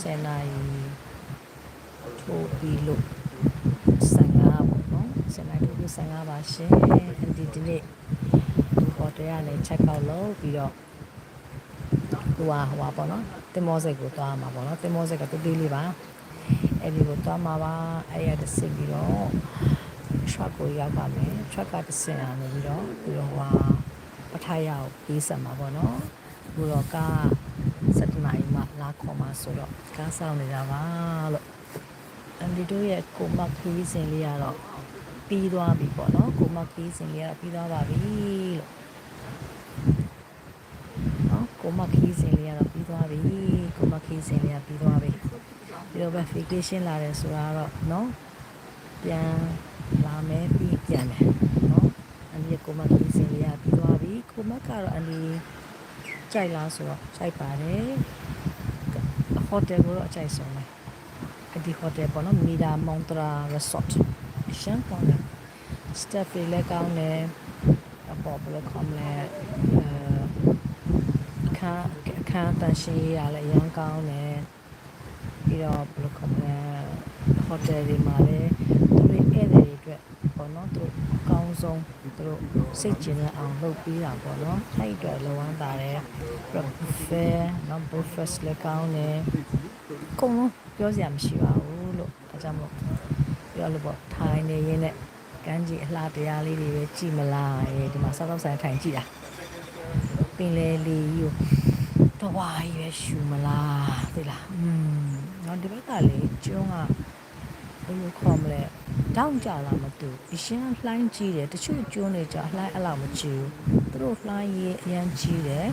10နာရီထိုးပြီးလို့15ပေါ့နော်10နာရီထိုးပြီး15ပါရှင်ဒီဒီနေ့ဒီပေါ်တရားနဲ့ check out လုပ်ပြီးတော့ဟိုဟာဟိုဟာပေါ့နော်တင်မောစိတ်ကိုသွားမှာပေါ့နော်တင်မောစိတ်ကတူတူလေးပါအဲ့ဒီကိုသွားမှာပါအဲ့ရတဲ့စိတ်ပြီးတော့ truck ကိုရောက်ပါမယ် truck ကတစ်ဆင့်အောင်ပြီးတော့ပြီးတော့ဟိုပထရကိုပေးဆက်မှာပေါ့နော်ဘူတော့က7နာရီမှလာ ခေါ်မှာဆိုတော့ကားဆောင်နေတာပါလို့အန်ဒီတို့ရဲ့ကိုမခီးစင်လေးကတော့ပြီးသွားပြီပေါ့နော်ကိုမခီးစင်လေးကတော့ပြီးသွားပါပြီလို့နော်ကိုမခီးစင်လေးကတော့ပြီးသွားပြီကိုမခီးစင်လေးကပြီးသွားပြီပြီးတော့ vacation လာတယ်ဆိုတာတော့နော်ပြန်လာမယ်ပြီးပြန်မယ်နော်အန်ဒီကိုမခီးစင်လေးကပြီးသွားပြီကိုမကတော့အန်ဒီကြိုက်လားဆိုတော့ကြိုက်ပါတယ် ဟိုတယ်ကိုတော့အကြိုက်ဆုံးတယ်အဒီဟိုတယ်ပေါ့နော်မီဒါမောင်တရာ resort အရှမ်းကောင်းတယ် step တွေလည်းကောင်းတယ်အပေါ်ဘယ်လိုခေါ်မလဲအဲအခန်းအခန်းတန်ရှင်းရေးရလည်းအရင်ကောင်းတယ်ပြီးတော့ဘယ်လိုခေါ်မလဲဟိုတယ်တွေမှာလည်းသူ တွေဧည့်သည်တွေအတွက်ပေါ့နော်သူတို့အကောင်းဆုံးသူတို့စိတ်ကျဉ်တဲ့အောင်လုပ်ပေးတာပေါ့နော်အဲ့ဒီအတွက်လောဝမ်းတာတယ်ပြီးတော့ buffet နော် breakfast လည်းကောင်းတယ်အကုန်လုံးပြောစရာမရှိပါဘူးလို့ဒါကြောင့်မို့ပြောလို့ပေါ့ထိုင်နေရင်းနဲ့ကန်းကြီးအလှတရားလေးတွေပဲကြည်မလားရေဒီမှာစောက်စောက်ဆိုင်ထိုင်ကြည့်တာပင်လေလေးကြီးကိုတဝါကြီးပဲရှူမလားသိလားอืมနော်ဒီဘက်ကလေကျွန်းကဘယ်လိုခေါ်မလဲ တောင်းကြလားမသိဘူးအရှင်လှိုင်းကြီးတယ်တချို့ကျွန်းတွေကြလှိုင်းအဲ့လောက်မကြီးဘူးသူတို့လှိုင်းရေအရန်ကြီးတယ်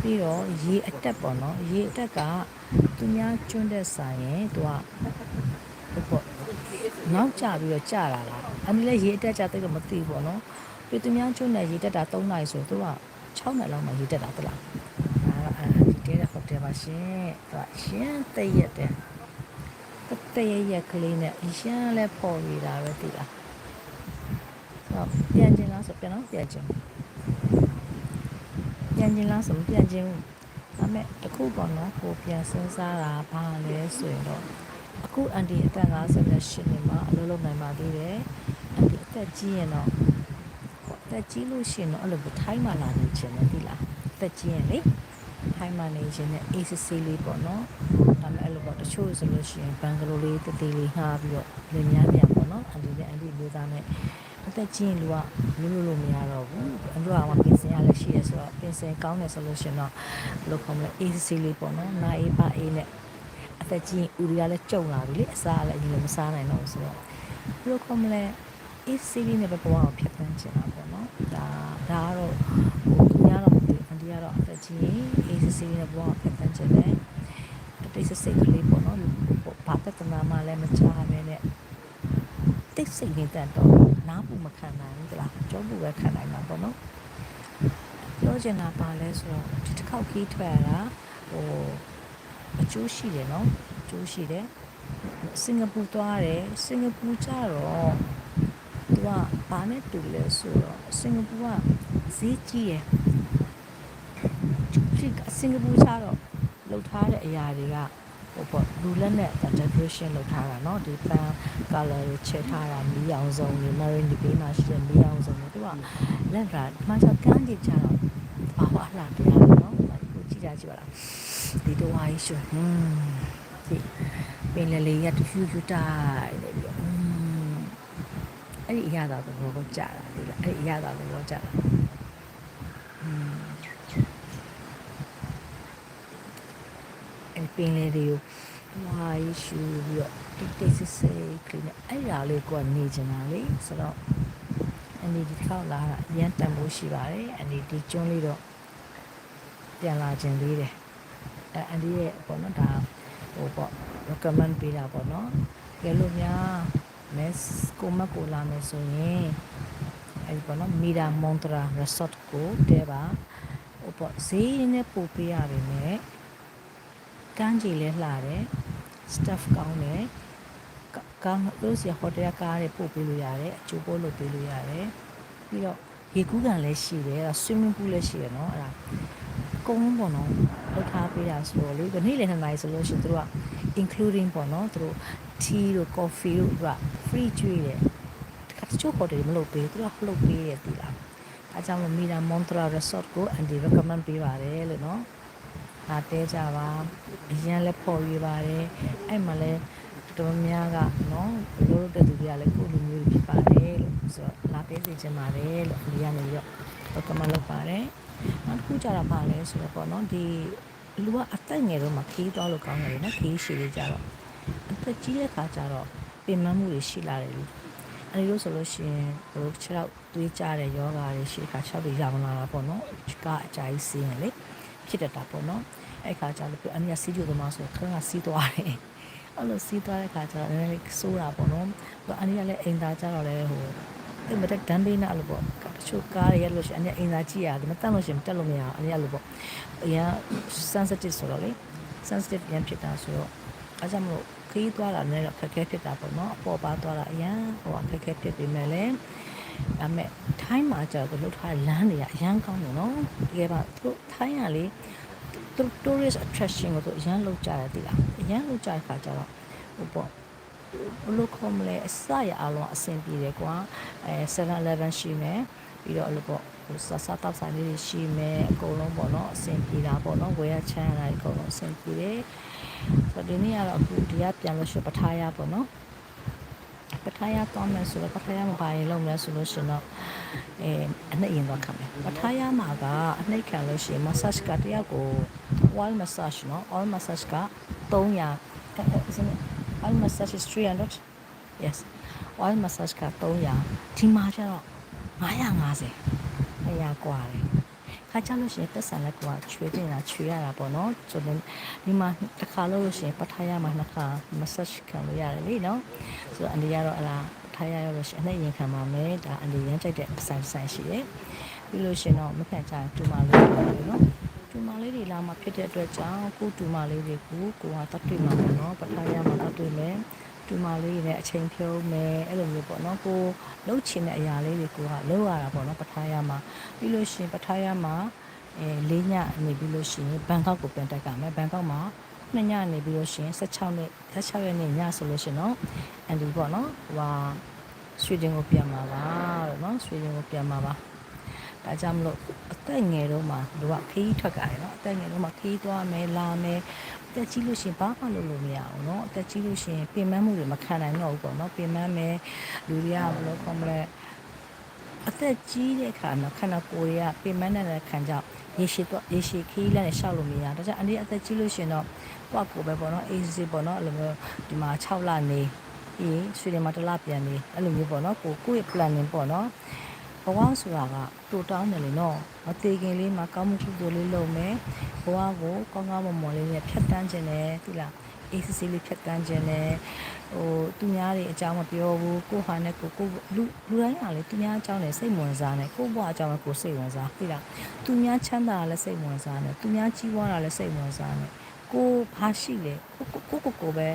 ပြီးတော့ရေအတက်ပေါ့နော်ရေအတက်ကသူများကျွန်းတဲ့ဆိုင်ရင်သူကဟိုပေါ့နောက်ကျပြီးတော့ကြာလာလားအနည်းလည်းရေအတက်ကြသိတော့မသိဘူးပေါ့နော်ပြီးသူများကျွန်းတဲ့ရေတက်တာ3နိုင်ဆိုသူက6နိုင်လောက်မှရေတက်တာတလားအဲ့တော့အဲဒီတဲတဲ့ဟိုတယ်ပါရှင်သူကရှင်းတည့်ရက်တယ် တည့်ရက်ရက်ကလေးနဲ့အရှင်းလဲပေါ်နေတာပဲသိလားတော့ပြန်ကျင်လားဆိုပြန်တော့ပြန်ကျင်ပြန်ကျင်လားဆိုမပြန်ကျင်ဘူးဒါပေမဲ့တခုပေါ့နော်ကိုပြန်စဉ်းစားတာဘာလဲဆိုရင်တော့အခုအန်တီအသက်58နှစ်မှာအလုပ်လုပ်နိုင်ပါသေးတယ်အန်တီအသက်ကြီးရင်တော့အသက်ကြီးလို့ရှိရင်တော့အဲ့လိုထိုင်းမှလာနေချင်တယ်သိလားအသက်ကြီးရင်လေထိုင်းမှနေခြင်းနဲ့ ACC လေးပေါ့နော်ဒါပေမဲ့အဲ့လို ပေါ့တချို့ဆိုလို့ရှိရင်ဘန်ဂလိုလေးတသေးလေးငှားပြီးတော့လင်များပြန်ပေါ့နော်အန်တီနဲ့အန်တီမျိုးသားနဲ့အသက်ကြီးရင်လူကမျိုးလို့လို့မရတော့ဘူးအန်တီကမှပင်စင်ရလည်းရှိရဲဆိုတော့ပင်စင်ကောင်းတယ်ဆိုလို့ရှိရင်တော့ဘယ်လိုခေါ်မလဲ ACC လေးပေါ့နော်နာအေးပါအေးနဲ့အသက်ကြီးရင်ဦးရီကလည်းကြုံလာပြီလေအစားလည်းအရင်လည်းမစားနိုင်တော့ဘူးဆိုတော့ဘယ်လိုခေါ်မလဲ ACC လေးနဲ့ပဲဘဝကိုဖြတ်သန်းချင်တာပေါ့နော်ဒါဒါကတော့ဟိုသူများတော့မသိဘူးအန်တီကတော့အသက်ကြီးရင် ACC လေးနဲ့ဘဝကိုဖြတ်သန်းချင်တယ် အတိတ်စိတ်ကလေးပေါ့နော်ဘာပြဿနာမှလည်းမချားပဲနဲ့တိတ်စိတ်နေတဲ့တော့နားပူမခံနိုင်ဘူးတလားကြောပူပဲခံနိုင်မှာပေါ့နော်ပြောချင်တာပါလဲဆိုတော့ဒီတစ်ခေါက်ခီးထွက်ရတာဟိုအကျိုးရှိတယ်နော်အကျိုးရှိတယ်စင်ကာပူသွားတယ်စင်ကာပူကျတော့သူကဘာနဲ့တူလဲဆိုတော့စင်ကာပူကဈေးကြီးရယ်စင်ကာပူကျတော့ လှုပ်ထားတဲ့အရာတွေကဟိုပေါ့လူလက်နဲ့ decoration လုပ်ထားတာเนาะဒီ pan color တွေချက်ထားတာမီးအောင်စုံတွေ marine ဒီပေးမှာရှိတဲ့မီးအောင်စုံတွေသူကလက်ကမှချကန်းကြီးကြတော့ဘာဝအလားတရားเนาะကိုကြည့်ကြကြည့်ပါလားဒီတော့ဝိုင်းရှင်ဟွန်းဒီပင်လေလေးရတူဖြူဖြူတိုက်နေပြီးတော့ဟွန်းအဲ့ဒီအရာတော့ဘောကိုကြာတာဒီလားအဲ့ဒီအရာတော့ဘောကြာတာဟွန်း ပင်လေတွေကိုဝိုင်းရှူပြီးတော့တိတ်တိတ်ဆိတ်ဆိတ်ကလေးနဲ့အဲ့ဒါလေးကိုကနေချင်တာလေဆိုတော့အနေဒီခေါက်လာတာအရင်တန်ဖို့ရှိပါတယ်အနေဒီကျွန်းလေးတော့ပြန်လာခြင်းလေးတယ်အဲအန်ဒီရဲ့ပေါ့နော်ဒါဟိုပေါ့ recommend ပေးတာပေါ့နော်ကဲလို့များ mess ကိုမကိုလာမယ်ဆိုရင်အဲဒီပေါ့နော်မီရာမွန်တရာ resort ကိုတဲပါဟိုပေါ့ဈေးနဲ့ပို့ပေးရပါမယ် ကန်းကြီးလဲလှတယ် staff ကောင်းတယ်ကားလို့စီဟိုတယ်ကားတွေပို့ပေးလို့ရတယ်အချိုးပို့လုပ်ပေးလို့ရတယ်ပြီးတော့ရေကူးကန်လည်းရှိတယ်အဲ့ဒါ swimming pool လည်းရှိတယ်နော်အဲ့ဒါအကုန်လုံးပေါ့နော်လောက်ထားပေးတာဆိုတော့လေဒီနေ့လည်းနှစ်နာရီဆိုလို့ရှိရင်သူတို့က including ပေါ့နော်သူတို့ tea တို့ coffee တို့သူက free ကျွေးတယ်တခါတချို့ hotel မလုပ်ပေးဘူးသူကလုပ်ပေးတယ်ဒီလားအဲကြောင့်လို့မီလာ Montra Resort ကို anti recommend ပေးပါတယ်လို့နော် အားတဲကြပါအရင်လည်းပေါ်ရွေးပါတယ်အဲ့မှာလည်းတော်တော်များကနော်ဘလို့တဲ့သူတွေကလည်းကိုယ့်လူမျိုးတွေဖြစ်ပါတယ်လို့ဆိုတော့လာပေးစီချင်ပါတယ်လို့ဒီကနေပြီးတော့ recommend လုပ်ပါတယ်နောက်တစ်ခုကြတာပါလဲဆိုတော့ပေါ့နော်ဒီလူကအသက်ငယ်တော့မှခီးသွားလို့ကောင်းတယ်နော်ခီးရှည်လေးကြတော့အသက်ကြီးတဲ့ခါကျတော့ပင်မမှုတွေရှိလာတယ်လူအဲဒီလိုဆိုလို့ရှိရင်ဟိုခြေထောက်သွေးကြတဲ့ယောဂါတွေရှိခါခြေထောက်တွေရောင်လာတာပေါ့နော်ကအကြိုက်စီးရင်လေ ဖြစ်တတ်တာပေါ့နော်အဲ့ခါကျတော့အနည်းစီးကြိုသမားဆိုခဏစီးသွားတယ်အဲ့လိုစီးသွားတဲ့ခါကျတော့နည်းနည်းလေးဆိုးတာပေါ့နော်အနည်းကလည်းအိမ်သားကြတော့လေဟိုအဲ့မတက်ဒမ်းပေးနာလို့ပေါ့တချို့ကားတွေရလို့ရှိရင်အနည်းအိမ်သားကြည့်ရတယ်မတက်လို့ရှိရင်တက်လို့မရအောင်အနည်းလို့ပေါ့အရင် sensitive ဆိုတော့လေ sensitive ပြန်ဖြစ်တာဆိုတော့အားကြောင့်မလို့ခီးသွားတာလည်းခက်ခဲဖြစ်တာပေါ့နော်အပေါ်ပါသွားတာအရင်ဟိုခက်ခဲဖြစ်ပြီးမဲ့လည်း ဒါပေမဲ့ထိုင်းမှာကျတော့သူလှုပ်ထားတဲ့လမ်းတွေကအရန်ကောင်းတယ်နော်တကယ်ပါသူထိုင်းကလေသူ tourist attraction ကိုသူအရန်လှုပ်ကြတယ်တိလားအရန်လှုပ်ကြတဲ့ခါကျတော့ဟိုပေါ့ဘလို့ခေါ်မလဲအစရအလုံးအဆင်ပြေတယ်ကွာအဲ7-11ရှိမယ်ပြီးတော့အဲ့လိုပေါ့ဟိုစစတောက်ဆိုင်လေးတွေရှိမယ်အကုန်လုံးပေါ့နော်အဆင်ပြေတာပေါ့နော်ဝယ်ရချမ်းရတာအကုန်လုံးအဆင်ပြေတယ်ဆိုတော့ဒီနေ့ကတော့အခုဒီကပြန်လို့ရှိပထားရပေါ့နော် ပထားရတောင်းမယ်ဆိုတော့ပထားရမပါရင်လုံးလဲဆိုလို့ရှိရင်တော့အဲအနှိမ့်ရင်တော့ခံမယ်ပထားရမှာကအနှိမ့်ခံလို့ရှိရင် massage ကတယောက်ကို oil massage နော် oil massage က300 isn't it oil massage is 300 yes oil massage က300ဒီမှာကျတော့950အရာกว่าတယ် ခါကြလို့ရှိရင်တက်ဆန်လက်ကချွေတင်တာချွေရတာပေါ့နော်ဆိုတော့ဒီမှာတစ်ခါလို့ရှိရင်ပထားရမှာနှစ်ခါ massage ခံလို့ရတယ်လေနော်ဆိုတော့အန်ဒီကတော့အလားပထားရရလို့ရှိရင်အနှိမ့်ရင်ခံပါမယ်ဒါအန်ဒီရမ်းကြိုက်တဲ့ဆိုင်ဆိုင်ရှိတယ်ပြီးလို့ရှိရင်တော့မခန့်ကြတူမလေးပေါ့နော်တူမလေးတွေလာမှဖြစ်တဲ့အတွက်ကြောင့်ကိုတူမလေးတွေကိုကိုကတတ်တွေ့မှာပေါ့နော်ပထားရမှာတတ်တွေ့မယ် တူမလေးနဲ့အချိန်ဖြုံးမယ်အဲ့လိုမျိုးပေါ့နော်ကိုလှုပ်ချင်တဲ့အရာလေးတွေကိုကလှုပ်ရတာပေါ့နော်ပထားရမှာပြီးလို့ရှိရင်ပထားရမှာအဲလေးညနေပြီးလို့ရှိရင်ဘန်ကောက်ကိုပြန်တက်ကြမယ်ဘန်ကောက်မှာနှစ်ညနေပြီးလို့ရှိရင်16နှစ်16ရက်နေ့ညဆိုလို့ရှိရင်တော့အန်ဒီပေါ့နော်ဟိုဟာဆွေဒင်ကိုပြန်มาပါတော့နော်ဆွေဒင်ကိုပြန်มาပါဒါကြောင့်မလို့အသက်ငယ်တော့မှလူကခီးထွက်ကြတယ်နော်အသက်ငယ်တော့မှခီးသွားမယ်လာမယ်အ ဟ သက်ကြီးလို့ရှိရင်ဘာမှလုပ်လို့မရဘူးเนาะအသက်ကြီးလို့ရှိရင်ပြင်ပန်းမှုတွေမခံနိုင်တော့ဘူးပေါ့เนาะပြင်ပန်းမယ်လူတွေကဘယ်လိုခေါ်မလဲအသက်ကြီးတဲ့အခါမှာခန္ဓာကိုယ်တွေကပြင်ပန်းတဲ့ခံကြောင့်ရေရှည်တော့ရေရှည်ခီးလမ်းနဲ့ရှောက်လို့မရဒါကြောင့်အနည်းအသက်ကြီးလို့ရှိရင်တော့ကိုယ့်ကိုယ်ပဲပေါ့เนาะအေးစေးပေါ့เนาะအဲ့လိုမျိုးဒီမှာ6လနေအေးဆွေတွေမှာတစ်လပြန်နေအဲ့လိုမျိုးပေါ့เนาะကိုကိုယ့်ရဲ့ planning ပေါ့เนาะဘ ဝဆိုတာကတူတောင်းတယ်လေနော်မသေးခင်လေးမှာကောင်းမှုကုသိုလ်လေးလုပ်မယ်ဘဝကိုကောင်းကောင်းမွန်မွန်လေးနဲ့ဖြတ်တန်းခြင်းနဲ့ဒီလားအေးစစ်စစ်လေးဖြတ်တန်းခြင်းနဲ့ဟိုသူများတွေအကြောင်းမပြောဘူးကိုဟာနဲ့ကိုကိုလူလူတိုင်းကလေသူများအကြောင်းနဲ့စိတ်ဝင်စားနဲ့ကိုဘဝအကြောင်းနဲ့ကိုစိတ်ဝင်စားဒီလားသူများချမ်းသာတာလည်းစိတ်ဝင်စားနဲ့သူများကြီးပွားတာလည်းစိတ်ဝင်စားနဲ့ကိုဘာရှိလဲကိုကိုကိုကိုပဲ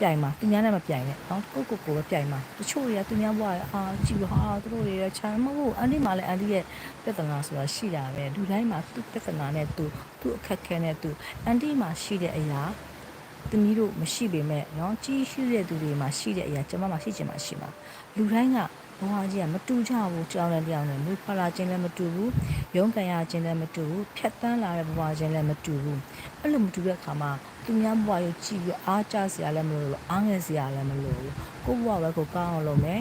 ပြိုင်မှာသူများနဲ့မပြိုင်နဲ့နော်ကိုကိုကိုပဲပြိုင်မှာတချို့တွေကသူများဘွားရအာကြည့်ဟာသူတို့တွေကချမ်းမဟုတ်အန်ဒီမှာလည်းအန်ဒီရဲ့ပြဿနာဆိုတာရှိတာပဲလူတိုင်းမှာသူ့ပြဿနာနဲ့သူသူ့အခက်ခဲနဲ့သူအန်ဒီမှာရှိတဲ့အရာသမီးတို့မရှိပေမဲ့နော်ကြီးရှိတဲ့သူတွေမှာရှိတဲ့အရာကျမမှာရှိချင်မှရှိမှာလူတိုင်းက ဘဝကြီးကမတူကြဘူးကြောင်လည်းကြောင်လည်းလူဖလာခြင်းလည်းမတူဘူးရုန်းကန်ရခြင်းလည်းမတူဘူးဖြတ်တန်းလာတဲ့ဘဝချင်းလည်းမတူဘူးအဲ့လိုမတူတဲ့အခါမှာသူများဘဝကိုကြည့်ပြီးအားကြစရာလည်းမလိုလို့အားငယ်စရာလည်းမလိုဘူးကိုယ့်ဘဝပဲကိုကောင်းအောင်လုပ်မယ်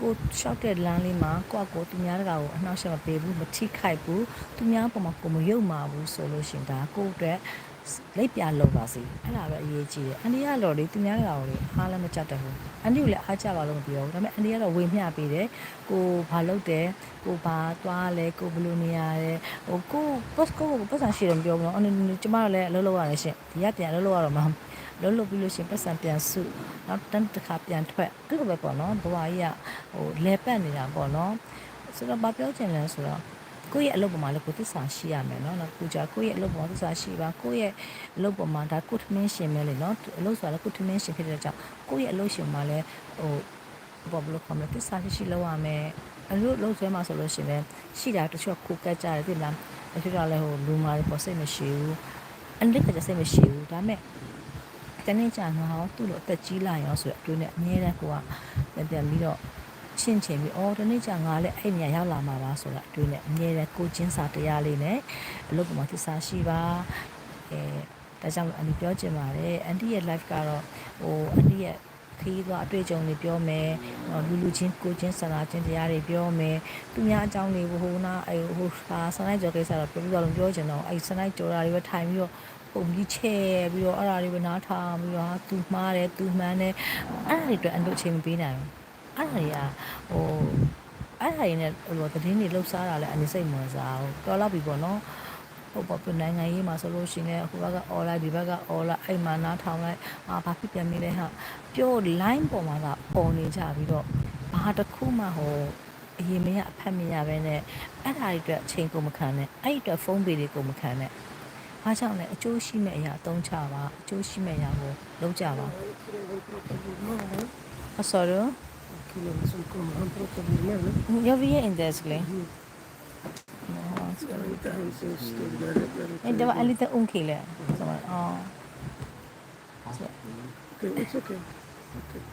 ကိုရှောက်တဲ့လမ်းလေးမှာကိုယ့်ကိုသူများတကာကိုအနှောက်အယှက်မပေးဘူးမထိခိုက်ဘူးသူများပေါ်မှာကိုမယုံမှာဘူးဆိုလို့ရှင်ဒါကိုယ့်အတွက် လက်ပြလောက်ပါစေအဲ့ဒါပဲအရေးကြီးတယ်အန်ဒီကတော့လေသူများကောင်လေအားလည်းမကြတတ်ဘူးအန်ဒီကိုလည်းအားကြပါလို့မပြောဘူးဒါပေမဲ့အန်ဒီကတော့ဝေမျှပေးတယ်ကိုဘာလုပ်တယ်ကိုဘာသွားလဲကိုဘယ်လိုနေရလဲဟိုကိုပတ်ကိုပတ်စံရှိတယ်မပြောဘူးနော်အန်ဒီကျမတို့လည်းအလုပ်လုပ်ရတယ်ရှင်ဒီကပြန်အလုပ်လုပ်ရတော့မှလုံးလုပ်ပြီးလို့ရှိရင်ပတ်စံပြန်စုနောက်တန်းတစ်ခါပြန်ထွက်အဲ့လိုပဲပေါ့နော်ဘဝကြီးကဟိုလဲပတ်နေတာပေါ့နော်ဆိုတော့ဘာပြောချင်လဲဆိုတော့ ကိုယ့်ရဲ့အလုပ်ပေါ်မှာလည်းကိုယ်သစ္စာရှိရမယ်နော်။နောက်ကိုကြကိုယ့်ရဲ့အလုပ်ပေါ်မှာသစ္စာရှိပါကိုယ့်ရဲ့အလုပ်ပေါ်မှာဒါကိုထမင်းရှင်ပဲလေနော်။အလုပ်ဆိုတာလည်းကိုထမင်းရှင်ဖြစ်တဲ့ကြောင့်ကိုယ့်ရဲ့အလုပ်ရှင်မှာလည်းဟိုဘာဘလို့ခေါ်မလဲသစ္စာရှိရှိလုပ်ရမယ်အလို့လုံးဆွဲမှာဆိုလို့ရှိရင်ရှိတာတချို့ကိုကတ်ကြတယ်သိမလားတချို့ကလည်းဟိုလူမာတွေပေါ်စိတ်မရှိဘူးအန်ဒီကစိတ်မရှိဘူးဒါပေမဲ့တနေ့ကျတော့ဟောသူ့လိုအသက်ကြီးလာရောဆိုတော့အတွင်းနဲ့အမြဲတမ်းကိုကပြန်ပြန်ပြီးတော့ ချင်းချင်းပြီးအော်တနေ့ကျငါလည်းအဲ့နေရာရောက်လာမှာပါဆိုတာအတွင်းနဲ့အမြဲတမ်းကိုချင်းစာတရားလေးနဲ့အလုပ်ပေါ်မှာသစ္စာရှိပါအဲဒါကြောင့်အန်ဒီပြောချင်ပါတယ်အန်ဒီရဲ့ life ကတော့ဟိုအန်ဒီရဲ့ခီးသွားအတွေ့အကြုံတွေပြောမယ်လူလူချင်းကိုချင်းဆန္ဒချင်းတရားတွေပြောမယ်သူများအကြောင်းတွေကိုဟိုနာအဲဟိုဟာဆန္ဒကြောကိစ္စတော့ပြောပြီးတော့လုံးပြောချင်တော့အဲဆန္ဒကြောတာတွေပဲထိုင်ပြီးတော့ပုံပြီးချဲပြီးတော့အဲ့ဒါတွေပဲနားထားပြီးတော့ဟာသူမှားတယ်သူမှန်းတယ်အဲ့ဒါတွေအတွက်အန်တို့အချိန်မပေးနိုင်ဘူး အဲ့ဒါတွေကဟိုအဲ့ဒါတွေနဲ့ဟိုသတင်းတွေလှုပ်ရှားတာလည်းအနေစိတ်မဝင်စားဘူးတော်တော့ပြီပေါ့နော်ဟုတ်ပါဘူးနိုင်ငံရေးမှာဆိုလို့ရှိရင်ဟိုဘက်က online ဒီဘက်က online အဲ့မှာနားထောင်လိုက်အာဘာဖြစ်ပြန်နေလဲဟာပြော line ပေါ်မှာကပေါ်နေကြပြီးတော့ဘာတစ်ခုမှဟိုအရင်မရအဖက်မရပဲနဲ့အဲ့ဒါတွေအတွက်အချိန်ကိုမခံနဲ့အဲ့ဒီအတွက်ဖုန်းပေးတွေကိုမခံနဲ့ဘာကြောင့်လဲအကျိုးရှိမဲ့အရာအသုံးချပါအကျိုးရှိမဲ့အရာကိုလုပ်ကြပါအဆောရ Aquí no son como han puesto mi hermano. ရပြီးရင် this လေ Ahorita se estudiará, pero အဲ့တော့အလီတဲ့ unki လေဆိုတော့အော် okay, it's okay. Okay.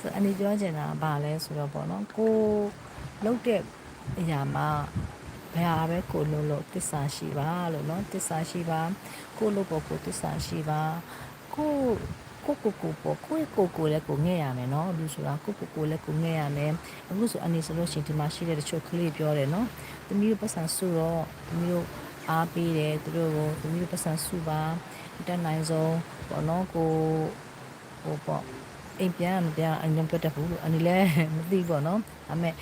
ဆိုအနေပြောချင်တာကဘာလဲဆိုတော့ပေါ့နော်ကိုလုတ်တဲ့အရာမှာဘယ်ဟာပဲကိုလို့လို့တစ္ဆာရှိပါလို့နော်တစ္ဆာရှိပါကိုလို့ပေါ့ကိုတစ္ဆာရှိပါကို ကိုကိုကိုပေါ့ကိုယ့်ကိုကိုလည်းကိုငဲ့ရမယ်နော်လူဆိုတာကိုကိုကိုလည်းကိုငဲ့ရမယ်အခုဆိုအနေဆိုလို့ရှိရင်ဒီမှာရှိတဲ့တချို့ကလေးပြောတယ်နော်သမီးတို့ပတ်စံစုတော့သမီးတို့အားပေးတယ်သူတို့ကိုသမီးတို့ပတ်စံစုပါတက်နိုင်ဆုံးပေါ့နော်ကိုဟိုပေါ့ အိမ်ပြန်မပြန်အရင်ပြတ်တတ်ဘူးလို့အနေလဲမသိပေါ့နော်ဒါပေမဲ့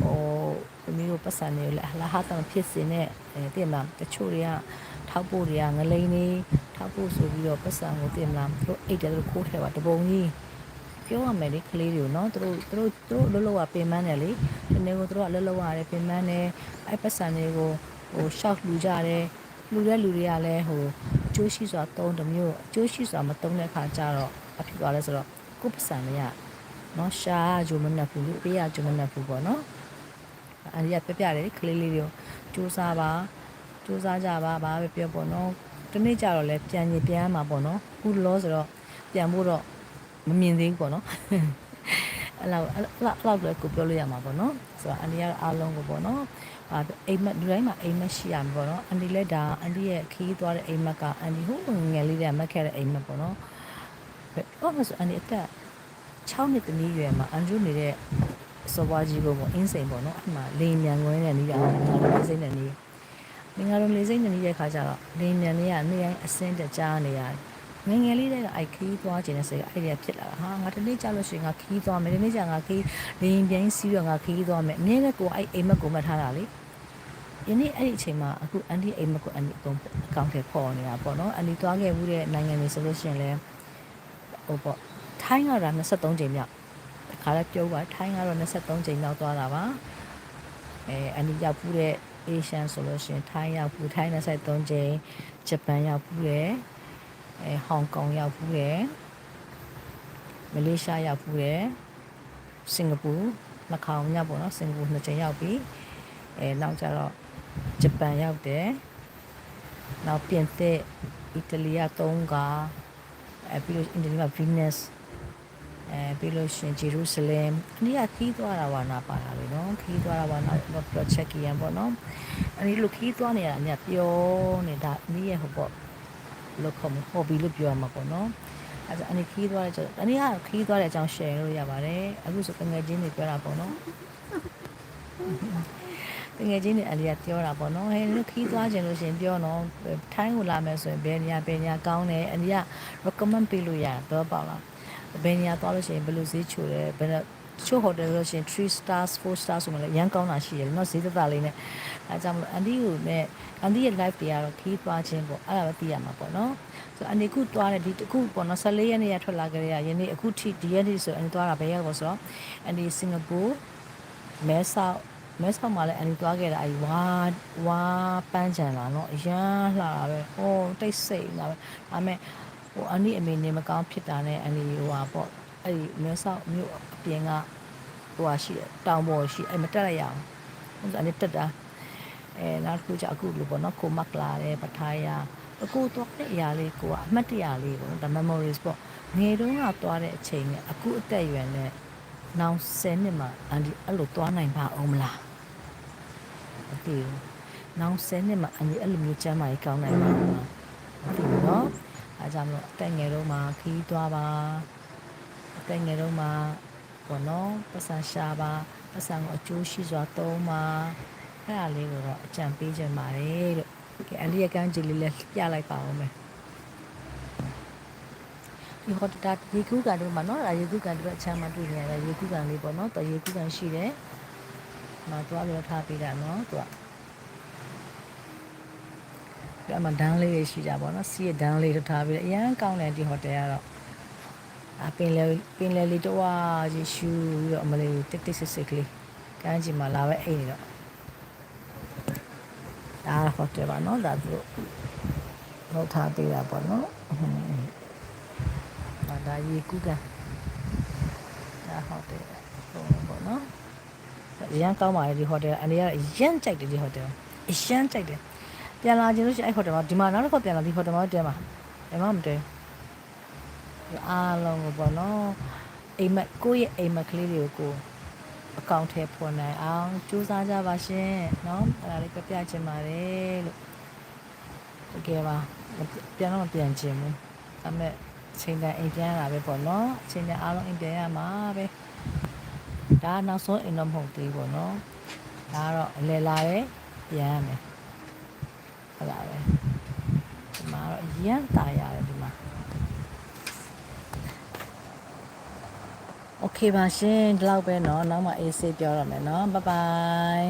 ဟိုသမီးတို့ပတ်စံတွေလည်းလာဟာတန်ဖြစ်စင်နဲ့အဲတည်မလားတချို့တွေကထောက်ဖို့တွေကငလိန်နေထောက်ဖို့ဆိုပြီးတော့ပတ်စံကိုတည်မလားသူတို့အိတ်တယ်သူတို့ခိုးထဲပါတပုံကြီးပြောရမယ်လေကလေးတွေကိုနော်သူတို့သူတို့သူတို့လှုပ်လှုပ်ကပင်ပန်းတယ်လေဒီနေ့ကိုသူတို့ကလှုပ်လှုပ်ရတယ်ပင်ပန်းတယ်အဲ့ပတ်စံတွေကိုဟိုရှောက်လူကြတယ်လူတဲ့လူတွေကလည်းဟိုအကျိုးရှိစွာသုံးတစ်မျိုးအကျိုးရှိစွာမသုံးတဲ့ခါကျတော့အဖြစ်သွားလဲဆိုတော့ ကိုယ်ပစံလေးကနော်ရှာဂျိုမနက်ဘူးလို့ပေးရဂျိုမနက်ဘူးပေါ့နော်အဲ့ဒီကပြပြတယ်ကလေးလေးတွေကိုစူးစားပါစူးစားကြပါဘာပဲပြောပေါ့နော်ဒီနေ့ကျတော့လဲပြန်ရင်ပြန်မှာပေါ့နော်ခုလောဆိုတော့ပြန်ဖို့တော့မမြင်သေးဘူးပေါ့နော်အဲ့လောက်အဲ့လောက်လည်းကိုပြောလို့ရမှာပေါ့နော်ဆိုတော့အန်ဒီကတော့အားလုံးကိုပေါ့နော်အာအိမ်မက်ဒီတိုင်းမှာအိမ်မက်ရှိရမှာပေါ့နော်အန်ဒီလည်းဒါအန်ဒီရဲ့ခီးသွားတဲ့အိမ်မက်က အန်ဒီဟိုငယ်လေးတည်းမက်ခဲ့တဲ့အိမ်မက်ပေါ့နော် ဟုတ်မဆိုအန်ဒီအသက်6နှစ်တနည်းရွယ်မှာအန်ဂျူနေတဲ့စောပွားကြီးကိုပေါ့အင်းစိန်ပေါ့နော်အဲ့မှာလိန်မြန်ခွင်းနဲ့နီးတာငါတို့လေးစိမ့်နဲ့နီးမင်္ဂလာလေးစိမ့်နဲ့နီးတဲ့ခါကျတော့လိန်မြန်လေးကနေတိုင်းအစင်းတကြားနေရတယ်ငယ်ငယ်လေးတဲ့အိုက်ခီးသွားခြင်းနဲ့စိတ်အဲ့ဒီဖြစ်လာတာဟာငါဒီနေ့ကြာလို့ရှိရင်ငါခီးသွားမယ်ဒီနေ့ကြာငါခီးလိန်ပြင်းစီးတော့ငါခီးသွားမယ်အမြဲတမ်းကိုအဲ့အိမ်မက်ကိုမှတ်ထားတာလေယနေ့အဲ့ဒီအချိန်မှာအခုအန်ဒီအိမ်မက်ကိုအန်ဒီအကုန်အကောင့်ထဲပေါ်နေတာပေါ့နော်အန်ဒီသွားခဲ့မှုတဲ့နိုင်ငံတွေဆိုလို့ရှိရင်လည်း ဟိုပေါ့ထိုင်းကတော့23ချိန်မြောက်တခါလည်းပြောပါထိုင်းကတော့23ချိန်မြောက်သွားတာပါအဲအန်ဒီရောက်မှုတဲ့ Asian ဆိုလို့ရှိရင်ထိုင်းရောက်ဘူးထိုင်း23ချိန်ဂျပန်ရောက်ဘူးတယ်အဲဟောင်ကောင်ရောက်ဘူးတယ်မလေးရှားရောက်ဘူးတယ်စင်ကာပူနှခေါင်ညပေါ့နော်စင်ကာပူနှစ်ချိန်ရောက်ပြီအဲနောက်ကျတော့ဂျပန်ရောက်တယ်နောက်ပြင်သစ်အီတလီက3က အဲပြီးလို့အင်ဒိုနီးရှား Venus အဲပြီးလို့ရှင်ဂျေရုဆလင်အနည်းကခီးသွားတာဝါနာပါတာလေနော်ခီးသွားတာဝါနာတော့ပြချက်ကြီးရန်ပေါ့နော်အနည်းလိုခီးသွားနေရတာအနည်းပြောနေတာအနည်းရဲ့ဟိုပေါ့လို့ခေါ်မ hobby လို့ပြောရမှာပေါ့နော်အဲဒါအနည်းခီးသွားတဲ့ကျအနည်းကခီးသွားတဲ့အကြောင်း share လို့ရပါတယ်အခုဆိုငွေချင်းတွေပြောတာပေါ့နော် ငွေချင်းတွေအလီကပြောတာပေါ့နော်ဟဲ့ခီးသွားခြင်းလို့ရှင်ပြောနော်ထိုင်းကိုလာမယ်ဆိုရင်ဘယ်နေရာဘယ်နေရာကောင်းတယ်အနည်းက recommend ပေးလို့ရတယ်ပြောပါလားဘယ်နေရာသွားလို့ရှိရင်ဘယ်လိုဈေးချိုတယ်ဘယ်တော့ချို့ဟိုတယ်ဆိုလို့ရှိရင်3 stars 4 stars ဆိုမှလည်းရန်ကောင်းတာရှိတယ်နော်ဈေးသက်သာလေးနဲ့အဲကြောင့်မလို့အန်ဒီကိုနဲ့အန်ဒီရဲ့ live တွေကတော့ခီးသွားခြင်းပေါ့အဲ့ဒါပဲသိရမှာပေါ့နော်ဆိုအန်ဒီခုသွားတယ်ဒီတခုပေါ့နော်14ရက်နေ့ရထွက်လာကြရယနေ့အခုထိဒီရက်နေ့ဆိုအန်ဒီသွားတာဘယ်ရက်ပေါ့ဆိုတော့အန်ဒီစင်ကာပူမဲဆောက် မဲဆောက်မှာလည်းအန်ဒီသွားခဲ့တာအဲဝါဝါပန်းချန်လာနော်အရန်လှတာပဲဟိုတိတ်ဆိတ်လာပဲဒါပေမဲ့ဟိုအနိအမေနေမကောင်းဖြစ်တာနဲ့အနိဟိုဟာပေါ့အအဲ့ဒီမဲဆောက်မြို့အပြင်ကဟိုဟာရှိတယ်တောင်ပေါ်ရှိအဲ့မတက်လိုက်ရအောင်ဟိုကနေတက်တာအဲနောက်တစ်ခုကျအခုလိုပေါ့နော်ကိုမကလာတယ်ပထိုင်ရအခုတော့တဲ့အရာလေးကိုကအမှတ်တရလေးပေါ့နော်ဒါ memories ပေါ့ငယ်တုန်းကသွားတဲ့အချိန်နဲ့အခုအသက်အရွယ်နဲ့နောင်10နှစ်မှာအန်ဒီအဲ့လိုသွားနိုင်ပါအောင်မလား မသိဘူးနောင်10နှစ်မှာအန်ဒီအဲ့လိုမျိုးကျမ်းမာရေးကောင်းနိုင်ပါအောင်မလားမသိဘူးနော်အဲကြောင့်မလို့အသက်ငယ်တုန်းမှာခီးသွားပါအသက်ငယ်တုန်းမှာပေါ့နော်ပတ်စံရှာပါပတ်စံကိုအကျိုးရှိစွာသုံးပါအဲ့ဒါလေးကိုတော့အကြံပေးချင်ပါတယ်လို့ကဲအန်ဒီရဲ့ကမ်းခြေလေးလည်းပြလိုက်ပါဦးမယ် ဒီဟိုတာရေကူးကန်တို့မှာเนาะဒါရေကူးကန်တို့အချမ်းမှာတွေ့နေရတာရေကူးကန်လေးပေါ့เนาะတော့ရေကူးကန်ရှိတယ်။ မသွားပြီးတော့ထားပေးတာနော်သူကဒီမှာဒန်းလေးတွေရှိကြပါတော့စီးရဒန်းလေးတို့ထားပြီးတော့အရန်ကောင်းတယ်ဒီဟိုတယ်ကတော့အပင်လေပင်လေလေးတော့ရရှူပြီးတော့အမလေးတက်တက်ဆစ်ဆစ်ကလေးကမ်းချီမှာလာပဲအိတ်နေတော့ဒါဟိုတယ်ပါနော်ဒါသူတို့ထားပေးတာပေါ့နော်ဒါဒါရေကူးကဒါဟိုတယ်ပေါ့နော် ရန်ကောင်းပါလေဒီဟိုတယ်အနေကအရန်ကြိုက်တယ်ဒီဟိုတယ်အရန်ကြိုက်တယ်ပြန်လာခြင်းလို့ရှိရင်အဲ့ဟိုတယ်မှာဒီမှာနောက်တစ်ခါပြန်လာဒီဟိုတယ်မှာတဲမှာတဲမှာမတဲအားလုံးကိုပေါ့နော်အိမ်မက်ကိုယ့်ရဲ့အိမ်မက်ကလေးတွေကိုကိုအကောင့်ထဲပေါ်နိုင်အောင်ကြိုးစားကြပါရှင်เนาะအဲ့ဒါလေးပြပြချင်ပါတယ်လို့တကယ်ပါပြန်တော့မပြန်ချင်ဘူးဒါပေမဲ့ အချိန်တန်အိမ်ပြန်ရတာပဲပေါ့နော်အချိန်တန်အားလုံးအိမ်ပြန်ရမှာပဲ ဒါကနောက်ဆုံးအိမ်တော့မဟုတ်သေးဘူးပေါ့နော်ဒါကတော့အလဲလာတယ်ပြန်ရမယ်ဟုတ်လားပဲဒီမှာတော့အရန်ตายရတယ်ဒီမှာโอเคပါရှင်ဒီလောက်ပဲเนาะနောက်မှအေးဆေးပြောရမယ်เนาะဘိုင်ဘိုင်